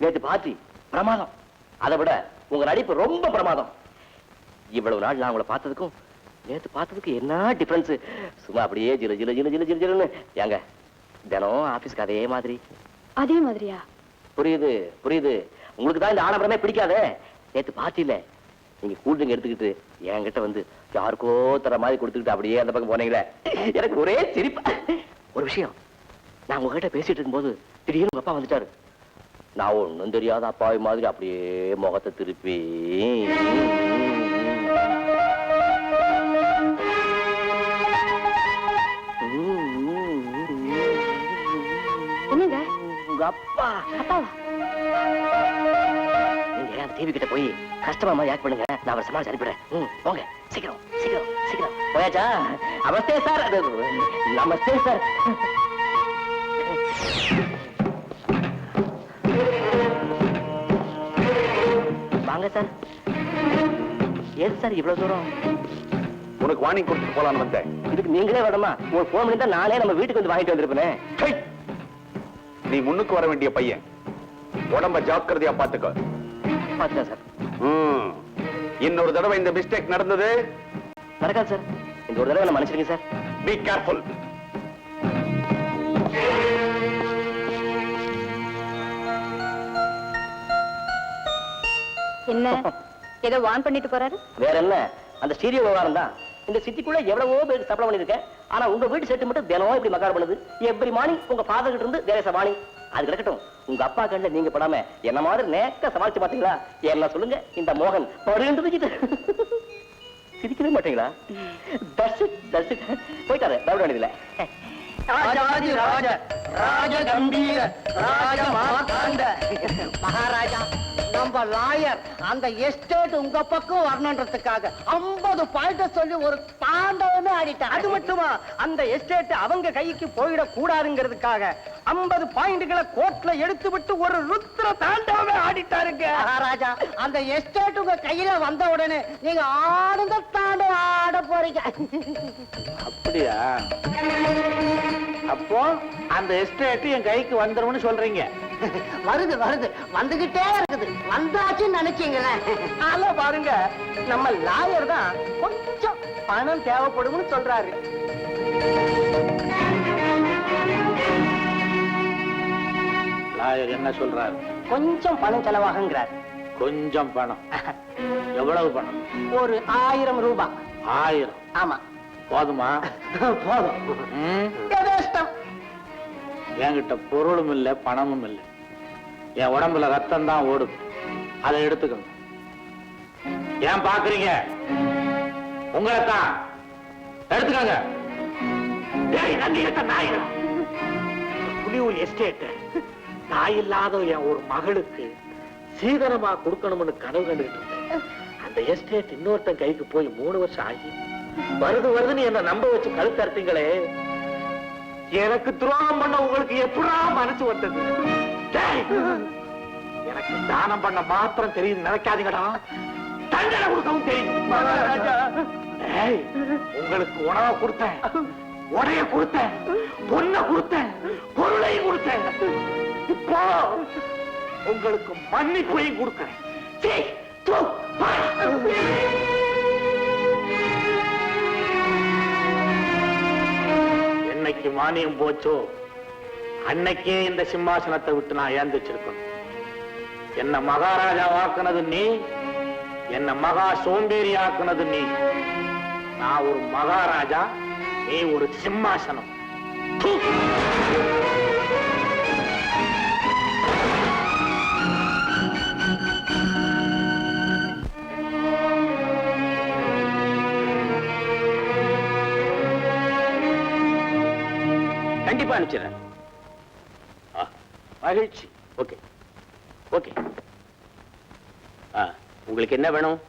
நேத்து பாத்தி பிரமாதம். அதை விட உங்க நடிப்பு ரொம்ப பிரமாதம். இவ்வளவு நாள் நான் உங்களை பார்த்ததுக்கும் நேத்து பார்த்ததுக்கு என்ன டிஃபரன்ஸ் சும்மா அப்படியே ஜில ஜில ஜில ஜில ஜில ஜிலுன்னு. ஏங்க தினம் ஆபீஸ்க்கு அதே மாதிரி. அதே மாதிரியா? புரியுது புரியுது. உங்களுக்கு தான் இந்த ஆடம்பரமே பிடிக்காதே. நேத்து பார்ட்டில நீங்க கூல் ட்ரிங்க் எடுத்துக்கிட்டு என்கிட்ட வந்து யாருக்கோ தர மாதிரி கொடுத்துக்கிட்டு அப்படியே அந்த பக்கம் போனீங்களே. எனக்கு ஒரே சிரிப்பு. ஒரு விஷயம் நான் உங்ககிட்ட பேசிட்டு இருக்கும்போது திடீர்னு உங்க அப்பா வந்துட்டாரு. நான் ஒண்ணும் தெரியாத அப்பாவி மாதிரி அப்படியே முகத்தை திருப்பி. என்னங்க? உங்க அப்பா. அப்பாவா? நீங்க அந்த டிவி கிட்ட போய் கஸ்டமர் மாதிரி ஆக்ட் பண்ணுங்க. நான் அவரை சமாளிச்சு அனுப்பிடுறேன். போங்க. சீக்கிரம் சீக்கிரம் சீக்கிரம். போயாச்சா? நமஸ்தே சார். நமஸ்தே சார். வாங்க சார். ஏது சார் இவ்வளவு தூரம்? உனக்கு வார்னிங் கொடுத்துட்டு போலான்னு வந்தேன். இதுக்கு நீங்களே வேணுமா ஒரு போன் பண்ணி தான் நானே நம்ம வீட்டுக்கு வந்து வாங்கிட்டு வந்திருப்பேனே! நீ முன்னுக்கு வர வேண்டிய பையன். உடம்ப ஜாக்கிரதையா பாத்துக்கோ. பார்த்துக்கலாம் சார். இன்னொரு தடவை இந்த மிஸ்டேக் நடந்தது. நடக்காது சார். இந்த ஒரு தடவை நான் மன்னிச்சிருங்க சார். பி கேர்ஃபுல் என்ன? ஏதோ வான் பண்ணிட்டு போறாரு? வேற என்ன? அந்த ஸ்டீரியோ விவகாரம் தான். இந்த சிட்டிக்குள்ள எவ்வளவோ பேருக்கு சப்ளை பண்ணிருக்கேன் ஆனா உங்க வீட்டு செட்டு மட்டும் தினம் இப்படி மக்கார் பண்ணுது. எவ்ரி மார்னிங் உங்க ஃபாதர் கிட்ட இருந்து தேரச வாணி அது கிடக்கட்டும். உங்க அப்பா கண்ணில் நீங்க படாம என்ன மாதிரி நேக்க சமாளிச்சு பாத்தீங்களா என்ன சொல்லுங்க? இந்த மோகன் பருகிட்டு சிரிக்கவே மாட்டீங்களா? தட்ஸ் இட் போயிட்டாரு டவுட் ராஜாதி ராஜ ராஜ கம்பீர ராஜ மார்த்தாண்ட. மகாராஜா. நம்ம லாயர் அந்த எஸ்டேட் உங்க பக்கம் வரணுன்றதுக்காக 50 பாயிண்ட சொல்லி ஒரு தாண்டவமே ஆடிட்டார். அது மட்டுமா? அந்த எஸ்டேட் அவங்க கைக்கு போயிட கூடாதுங்கிறதுக்காக 50 பாயிண்ட்களை கோர்ட்ல எடுத்து விட்டு ஒரு ருத்ர தாண்டவமே ஆடிட்டாருங்க. மகாராஜா அந்த எஸ்டேட் உங்க கையில வந்த உடனே நீங்க ஆடுங்க தாண்டவம் ஆட போறீங்க. அப்படியா? அப்போ அந்த எஸ்டேட் என் கைக்கு வந்துரும்னு சொல்றீங்க. வருது வருது. வந்துகிட்டே இருக்குது. வந்தாச்சுன்னு நினைச்சீங்களே. ஆனா பாருங்க. நம்ம லாயர் தான் கொஞ்சம் பணம் தேவைப்படும்னு சொல்றாரு. லாயர் என்ன சொல்றாரு? கொஞ்சம் பணம் செலவாகுங்கிறார். கொஞ்சம் பணம். எவ்வளவு பணம்? ஒரு ஆயிரம் ரூபாய். ஆயிரம். ஆமா. போதுமா? போதும். என்கிட்ட பொருளும் இல்லை பணமும் இல்லை. என் உடம்புல ரத்தம் தான் ஓடும் அதை எடுத்துக்கணும். ஏன் பாக்குறீங்க உங்களை தான். எடுத்துக்கங்க புலியூர் எஸ்டேட் தாய் இல்லாத என் ஒரு மகளுக்கு சீதனமா கொடுக்கணும்னு கனவு கண்டுகிட்டு இருந்தேன். அந்த எஸ்டேட் இன்னொருத்தன் கைக்கு போய் மூணு வருஷம் ஆகி வருது வருதுன்னு என்ன நம்ப வச்சு கழுத்தறுத்தீங்களே. எனக்கு துரோகம் பண்ண உங்களுக்கு எப்படா மனசு வந்தது? டேய், எனக்கு தானம் பண்ண மாத்திரம் தெரியும் நினைக்காதீங்கடா. தண்டனை கொடுக்கவும் தெரியும். உங்களுக்கு உணவை கொடுத்தேன் உடைய கொடுத்தேன் பொண்ணை கொடுத்தேன் பொருளையும் கொடுத்தேன். இப்போ உங்களுக்கு மன்னிப்பையும் கொடுக்கிறேன். அன்னைக்கு மானியம் போச்சோ? அன்னைக்கே இந்த சிம்மாசனத்தை விட்டு நான் ஏந்திச்சிருக்கணும் என்ன மகாராஜா ஆக்குனது நீ என்ன மகா சோம்பேறி ஆக்குனது நீ. நான் ஒரு மகாராஜா நீ ஒரு சிம்மாசனம். கண்டிப்பா அனுப்பிச்சிடுறேன். ஆ, மகிழ்ச்சி. ஓகே. ஓகே. ஆ, உங்களுக்கு என்ன வேணும்?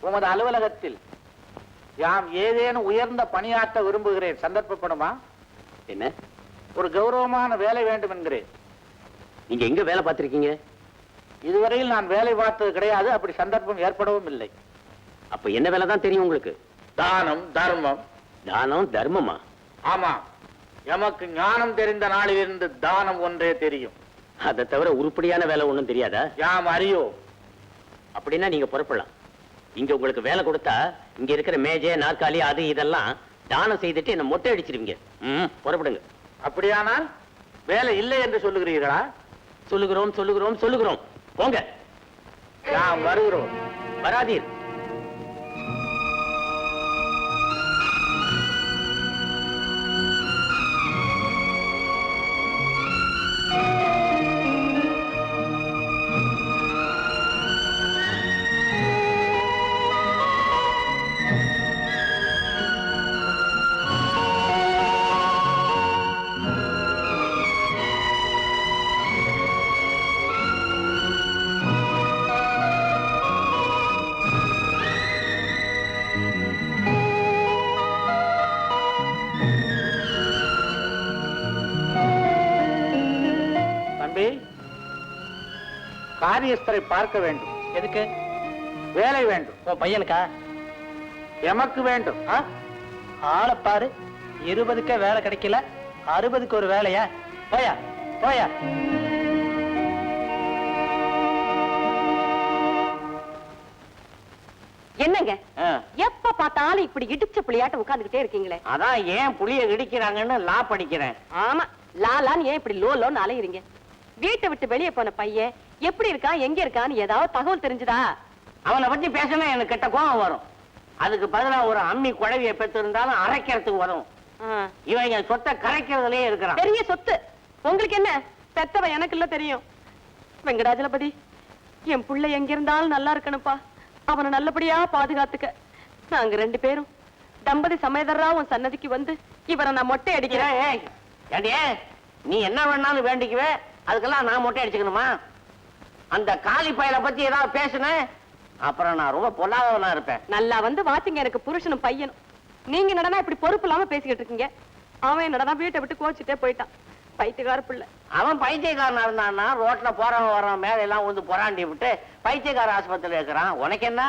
உமது அலுவலகத்தில் யாம் ஏதேனும் உயர்ந்த பணியாற்ற விரும்புகிறேன். சந்தர்ப்பப்படுமா? என்ன? ஒரு கௌரவமான வேலை வேண்டும் என்கிறேன் நீங்க எங்க வேலை பார்த்திருக்கீங்க? இதுவரையில் நான் வேலை பார்த்தது கிடையாது. அப்படி சந்தர்ப்பம் ஏற்படவும் இல்லை. அப்ப என்ன வேலை தான் தெரியும் உங்களுக்கு? தானம் தர்மம். தானம் தர்மமா? ஆமா எமக்கு ஞானம் தெரிந்த நாளிலிருந்து தானம் ஒன்றே தெரியும். அதை தவிர உருப்படியான வேலை ஒண்ணும் தெரியாதா? யாம் அறியோ? அப்படின்னா நீங்க புறப்படலாம். இங்க உங்களுக்கு வேலை கொடுத்தா இங்க இருக்கிற மேஜை நாற்காலி அது இதெல்லாம் தானம் செய்துட்டு என்ன மொட்டை அடிச்சிருவீங்க. ம் புறப்படுங்க. அப்படியானால் வேலை இல்லை என்று சொல்லுகிறீர்களா? சொல்லுகிறோம் சொல்லுகிறோம் சொல்லுகிறோம். போங்க. யாம் வருகிறோம். வராதீர். காரியஸ்தரை பார்க்க வேண்டும். எதுக்கு? வேலை வேண்டும். உன் பையனுக்கா? எமக்கு வேண்டும். ஆ? ஆளை பாரு. இருபதுக்கே வேலை கிடைக்கல. அறுபதுக்கு ஒரு வேலையா? போயா போயா. என்னங்க? எப்ப பார்த்தாலும் இப்படி இடிச்ச புளியாட்ட உட்கார்ந்துகிட்டே இருக்கீங்களே? அதான் ஏன் புளிய இடிக்கிறாங்கன்னு லா படிக்கிறேன். ஆமா லாலான்னு ஏன் இப்படி லோ லோன்னு அலையுறீங்க? வீட்டை விட்டு வெளியே போன பையன் எப்படி இருக்கான் எங்க இருக்கான்னு ஏதாவது தகவல் தெரிஞ்சுதா? அவனை பத்தி பேசினா எனக்கு கெட்ட கோபம் வரும். அதுக்கு பதிலா ஒரு அம்மி குழவிய பெற்று இருந்தாலும் அரைக்கிறதுக்கு வரும். இவன் என் சொத்தை கரைக்கிறதுலயே இருக்கிறான். பெரிய சொத்து. உங்களுக்கு என்ன? பெத்தவ எனக்கு இல்ல தெரியும். வெங்கடாஜலபதி என் புள்ள எங்க இருந்தாலும் நல்லா இருக்கணும்ப்பா. அவனை நல்லபடியா பாதுகாத்துக்க. நாங்க ரெண்டு பேரும் தம்பதி சமேதரா உன் சன்னதிக்கு வந்து இவரை நான் மொட்டை அடிக்கிறேன். நீ என்ன வேணாலும் வேண்டிக்குவே. அதுக்கெல்லாம் நான் மொட்டை அடிச்சுக்கணுமா? அந்த காலி பயலை பத்தி ஏதாவது பேசுனேன் அப்புறம் நான் ரொம்ப பொல்லாதவனா இருப்பேன். நல்லா வந்து வாச்சிங்க எனக்கு புருஷனும் பையனும். நீங்க நடனா இப்படி பொறுப்பு இல்லாம பேசிக்கிட்டு இருக்கீங்க? அவன் என்னடா வீட்டை விட்டு கோச்சிட்டே போயிட்டான். பைத்தியக்கார பிள்ளை. அவன் பைத்தியக்காரனா இருந்தான்னா ரோட்ல போறவன் வரவன் மேல எல்லாம் வந்து புறாண்டி விட்டு பைத்தியக்கார ஆஸ்பத்திரியில இருக்கிறான். உனக்கு என்ன?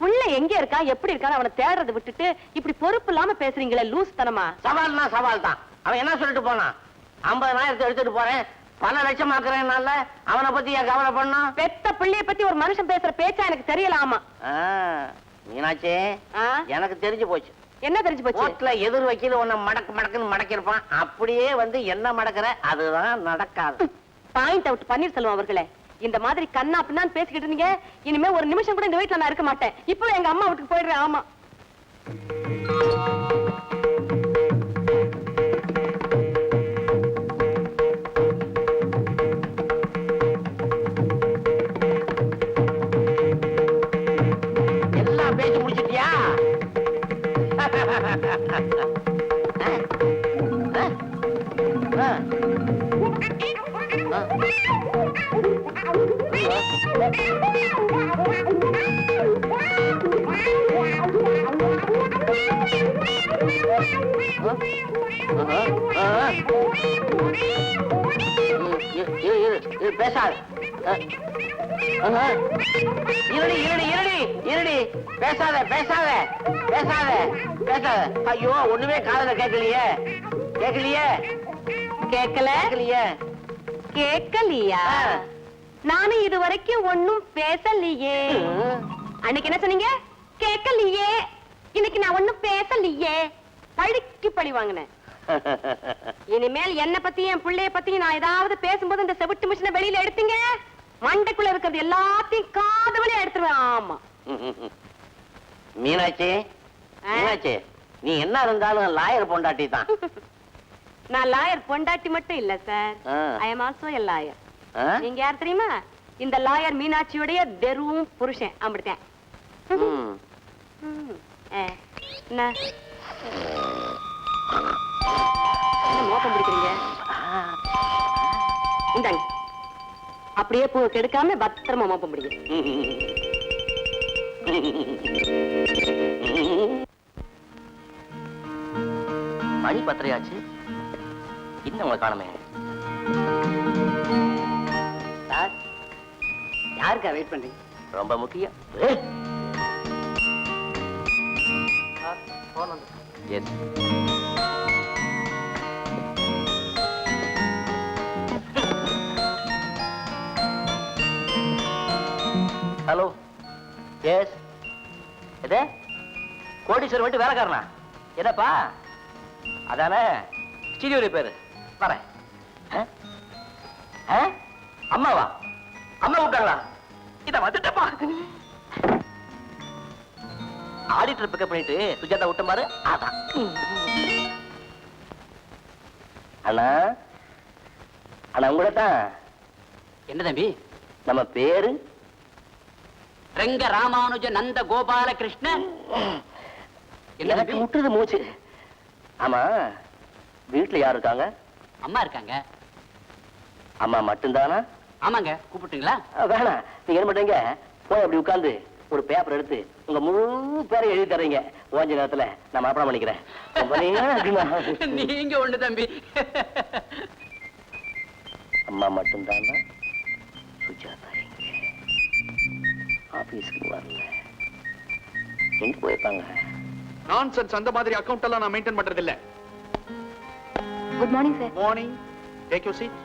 புள்ள எங்க இருக்கா? எப்படி இருக்கான்னு அவனை தேடுறதை விட்டுட்டு இப்படி பொறுப்பு இல்லாம பேசுறீங்களே லூஸ் தனமா சவால்னா சவால் தான் அவன் என்ன சொல்லிட்டு போனான்? ஐம்பதனாயிரத்தை எடுத்துட்டு போறேன். பல லட்சம் ஆக்குறேன்னால அவனை பத்தி ஏன் கவலை பண்ணான் பெத்த பிள்ளைய பத்தி ஒரு மனுஷன் பேசுற பேச்சா எனக்கு தெரியலாமா ஆ, மீனாட்சி? எனக்கு தெரிஞ்சு போச்சு. என்ன தெரிஞ்சு போச்சு? கோர்ட்ல எதிர் வக்கீல் உன்னை மடக்கு மடக்குன்னு மடக்கிருப்பான் அப்படியே வந்து என்ன மடக்குற? அதுதான் நடக்காது. பாயிண்ட் அவுட் பன்னீர்செல்வம் அவர்களே. இந்த மாதிரி கண்ணா பின்னான்னு பேசிக்கிட்டு இருந்தீங்க. இனிமே ஒரு நிமிஷம் கூட இந்த வீட்டுல நான் இருக்க மாட்டேன். இப்போ எங்க அம்மா வீட்டுக்கு போயிடுறேன் ஆமா. பேசாது இருடி இருடி இருடி இருடி பேசாத பேசாத பேசாத பேசாத ஐயோ ஒண்ணுமே காதல கேட்கலையே கேட்கலையே கேட்கல கேட்கலையே கேட்கலையா நானும் இது வரைக்கும் ஒண்ணும் பேசலையே. அன்னைக்கு என்ன சொன்னீங்க? கேட்கலையே. இன்னைக்கு நான் ஒண்ணும் பேசலையே. பழிக்கு பழி வாங்கினேன். இனிமேல் என்ன பத்தியும் என் பிள்ளைய பத்தியும் நான் ஏதாவது பேசும்போது இந்த செவிட்டு மிஷினை வெளியில எடுத்தீங்க? மண்டைக்குள்ள இருக்கிறது எல்லாத்தையும் காது வழியா எடுத்துருவேன். ஆமா. மீனாட்சி? மீனாட்சி நீ என்ன இருந்தாலும் லாயர் பொண்டாட்டி தான். நான் லாயர் பொண்டாட்டி மட்டும் இல்ல sir. I am also a lawyer? நீங்க யார் தெரியுமா? இந்த லாயர் மீனாட்சியுடைய தெருவும் புருஷன் அப்படித்தான். ம். ம். ஆ. என்ன? என்ன மோப்பம் பிடிக்கிறீங்க? இந்தாங்க. அப்படியே பூ கெடுக்காம பத்திரமா மோப்பம் பிடிங்க. மணி பத்திரையாச்சு. இன்னும் உங்களை காணுமே. யாருக்கா வெயிட் பண்றீங்க? ரொம்ப முக்கியம். போன் வந்து எஸ் ஹலோ எஸ் எது? கோடீஸ்வரர் மட்டும் வேலைக்காரனா? என்னப்பா அதான ஸ்டீடியோ ரிப்பேர் வரேன். அம்மாவா? ஆடிட்டர் பிக்கப் பண்ணிட்டு சுஜாதா விட்ட பாரு அதான். அண்ணா அண்ணா உங்கள தான். என்ன தம்பி? நம்ம பேரு? ரெங்க ராமானுஜ நந்த கோபால கிருஷ்ணன் என்ன தம்பி? முட்டுது மூச்சு. ஆமா வீட்டுல யார் இருக்காங்க? அம்மா இருக்காங்க. அம்மா மட்டும்தானா? ஆமாங்க கூப்பிட்டுங்களா? வேணாம் நீங்க என்ன பண்றீங்க? போய் அப்படி உட்கார்ந்து ஒரு பேப்பர் எடுத்து உங்க முழு பேரை எழுதி தர்றீங்க. ஓஞ்ச நேரத்துல நான் மனப்பாடம் பண்ணிக்கிறேன்? நீங்க ஒண்ணு தம்பி. அம்மா மட்டும்தானா? சுஜாதா ஆபீஸ்க்கு வரல. எங்க போயிருப்பாங்க? நான்சென்ஸ் அந்த மாதிரி அக்கவுண்ட் எல்லாம் நான் மெயின்டைன் பண்றது இல்ல good morning sir morning take you seat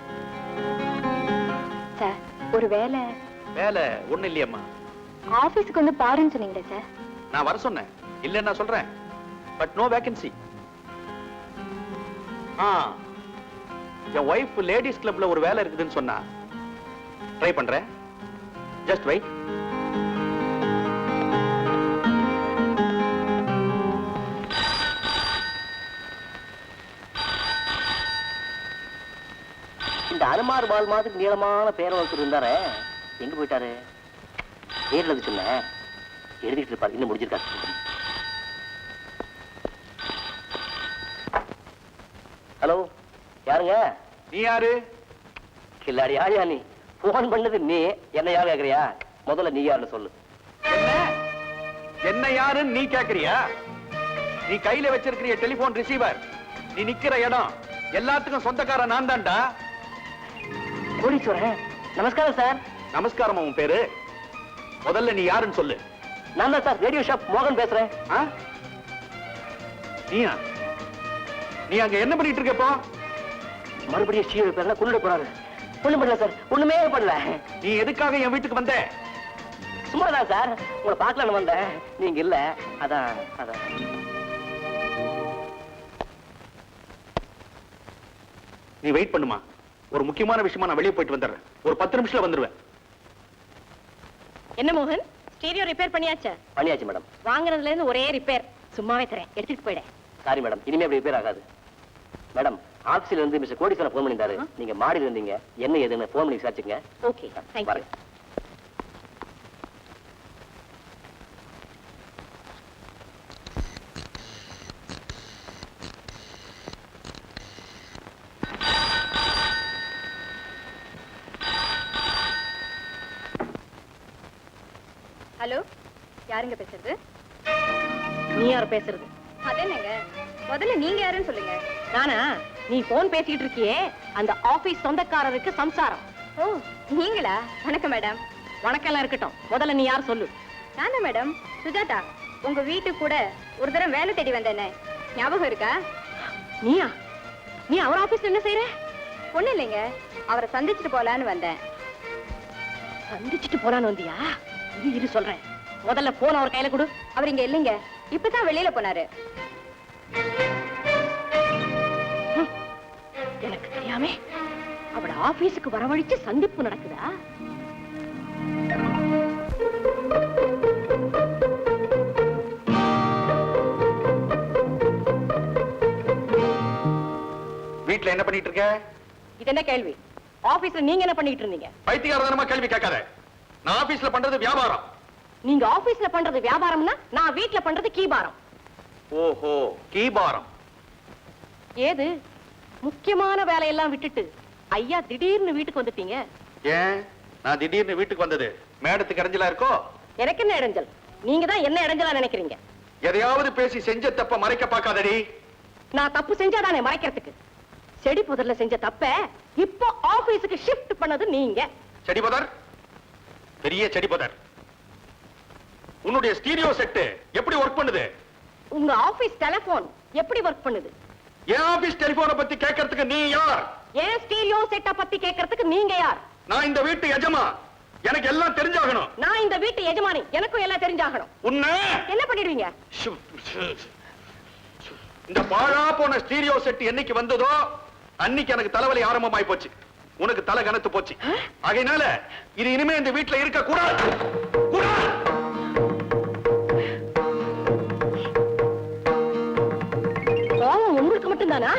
sir ஒரு வேலை. வேலை ஒண்ணு இல்லையம்மா. ஆபீஸ்க்கு வந்து பாருன்னு சொன்னீங்களே சார். நான் வர சொன்னேன். இல்லைன்னு நான் சொல்றேன். பட் நோ வேகன்சி ஆ என் ஒய்ஃப் லேடிஸ் கிளப்ல ஒரு வேலை இருக்குதுன்னு சொன்னா. ட்ரை பண்றேன். ஜஸ்ட் வெயிட் இந்த அனுமார் பால் மாதிரி நீளமான பேரை ஒருத்தர் இருந்தாரே. எங்க போயிட்டாரு? நேர்ல இருந்து சொன்னேன் எழுதிட்டு இருப்பாரு இன்னும் முடிஞ்சிருக்காரு ஹலோ யாருங்க? நீ யாரு? கில்லாடி யாரியா நீ போன் பண்ணது நீ. என்ன யார் கேக்குறியா? முதல்ல நீ யாருன்னு சொல்லு. என்ன? என்ன யாருன்னு நீ கேக்குறியா? நீ கையில வச்சிருக்கிற டெலிபோன் ரிசீவர் நீ நிக்கிற இடம் எல்லாத்துக்கும் சொந்தக்காரன் நான் தான்டா கோடீஸ்வரன் நமஸ்காரம் சார். நமஸ்காரம் உன் பேரு? முதல்ல நீ யாருன்னு சொல்லு. நான் தான் சார் ரேடியோ ஷாப் மோகன் பேசுறேன். ஆ? நீயா? நீ அங்க என்ன பண்ணிட்டு இருக்க இப்போ? மறுபடியும் ஸ்ரீ பேர்ல கொண்டு போறாரு. ஒண்ணும் பண்ணல சார் ஒண்ணுமே பண்ணல. நீ எதுக்காக என் வீட்டுக்கு வந்த? சும்மா தான் சார் உங்களை பார்க்கலான்னு வந்தேன். நீங்க இல்ல அதான் அதான். நீ வெயிட் பண்ணுமா. ஒரு முக்கியமான விஷயமா நான் வெளியே போயிட்டு வந்துடுறேன். ஒரு பத்து நிமிஷத்துல வந்துருவேன். என்ன மோகன்? ஸ்டீரியோ ரிப்பேர் பண்ணியாச்சா? பண்ணியாச்சு மேடம். வாங்குறதுல இருந்து ஒரே ரிப்பேர் சும்மாவே தரேன். எடுத்துட்டு போயிடு. Sorry madam. இனிமே அப்படி ரிப்பேர் ஆகாது. மேடம் ஆபீஸ்ல இருந்து மிஸ்டர் கோடீஸ்வரன் ஃபோன் பண்ணியிருந்தாரு. நீங்க மாடியில் இருந்தீங்க. என்ன ஏதுன்னு ஃபோன் பண்ணி விசாரிச்சுங்க ஓகே தேங்க்யூ ஹலோ யாருங்க பேசுறது? நீ யார் பேசுறது? அதேனங்க முதல்ல நீங்க யாருன்னு சொல்லுங்க. நானா? நீ போன் பேசிட்டு இருக்கியே? அந்த ஆபீஸ் சொந்தக்காரருக்கு சம்சாரம். ஓ நீங்களா? வணக்கம் மேடம் வணக்கம் எல்லாம் இருக்கட்டும். முதல்ல நீ யார் சொல்லு. நானா மேடம் சுஜாதா உங்க வீட்டுக்கு கூட ஒரு தடவை வேலை தேடி வந்தேனே. ஞாபகம் இருக்கா? நீயா? நீ அவர் ஆபீஸ்ல என்ன செய்யற ஒண்ணு இல்லைங்க. அவரை சந்திச்சுட்டு போலான்னு வந்தேன். சந்திச்சுட்டு போலான்னு வந்தியா? இரு இரு சொல்றேன். முதல்ல போன் அவர் கையில கொடு. அவர் இங்க இல்லைங்க. இப்பதான் வெளியில போனாரு. எனக்கு தெரியாம அவள ஆபீஸுக்கு வரவழைச்சு சந்திப்பு நடக்குதா? வீட்டுல என்ன பண்ணிட்டு இருக்க? இது என்ன கேள்வி? ஆபீஸ்ல நீங்க என்ன பண்ணிட்டு இருந்தீங்க? பைத்தியாரதனமா கேள்வி கேட்காத. நான் ஆபீஸ்ல பண்றது வியாபாரம். நீங்க ஆபீஸ்ல பண்றது வியாபாரம்னா நான் வீட்ல பண்றது கீபாரம். ஓஹோ கீபாரம். ஏது? முக்கியமான வேலையெல்லாம் விட்டுட்டு ஐயா திடீர்னு வீட்டுக்கு வந்துட்டீங்க. ஏன்? நான் திடீர்னு வீட்டுக்கு வந்தது. மேடத்துக்கு இறஞ்சலா இருக்கோ? எனக்கு என்ன இடைஞ்சல்? நீங்க தான் என்ன இடைஞ்சலா நினைக்கிறீங்க? எதையாவது பேசி செஞ்ச தப்ப மறைக்க பார்க்காதடி. நான் தப்பு செஞ்சாதானே மறைக்கிறதுக்கு? செடி புதர்ல செஞ்ச தப்ப இப்போ ஆபீஸுக்கு ஷிஃப்ட் பண்ணது நீங்க. செடிபதர் பெரிய செடி பதர். உன்னுடைய ஸ்டீரியோ செட் எப்படி ஒர்க் பண்ணுது? உங்க ஆபீஸ் டெலிபோன் எப்படி ஒர்க் பண்ணுது? என் ஆபீஸ் டெலிபோனை பத்தி கேட்கறதுக்கு நீ யார்? என் ஸ்டீரியோ செட்ட பத்தி கேட்கறதுக்கு நீங்க யார்? நான் இந்த வீட்டு எஜமா. எனக்கு எல்லாம் தெரிஞ்சாகணும். நான் இந்த வீட்டு எஜமானி. எனக்கும் எல்லாம் தெரிஞ்சாகணும். உன்ன? என்ன பண்ணிடுவீங்க? இந்த பாழா போன ஸ்டீரியோ செட் என்னைக்கு வந்ததோ அன்னைக்கு எனக்கு தலைவலி ஆரம்பமாயி போச்சு. உனக்கு தலை கனத்து போச்சு. அதனால இது இனிமே இந்த வீட்டுல இருக்க கூடாது. கோபம் உங்களுக்கு மட்டும்தானா?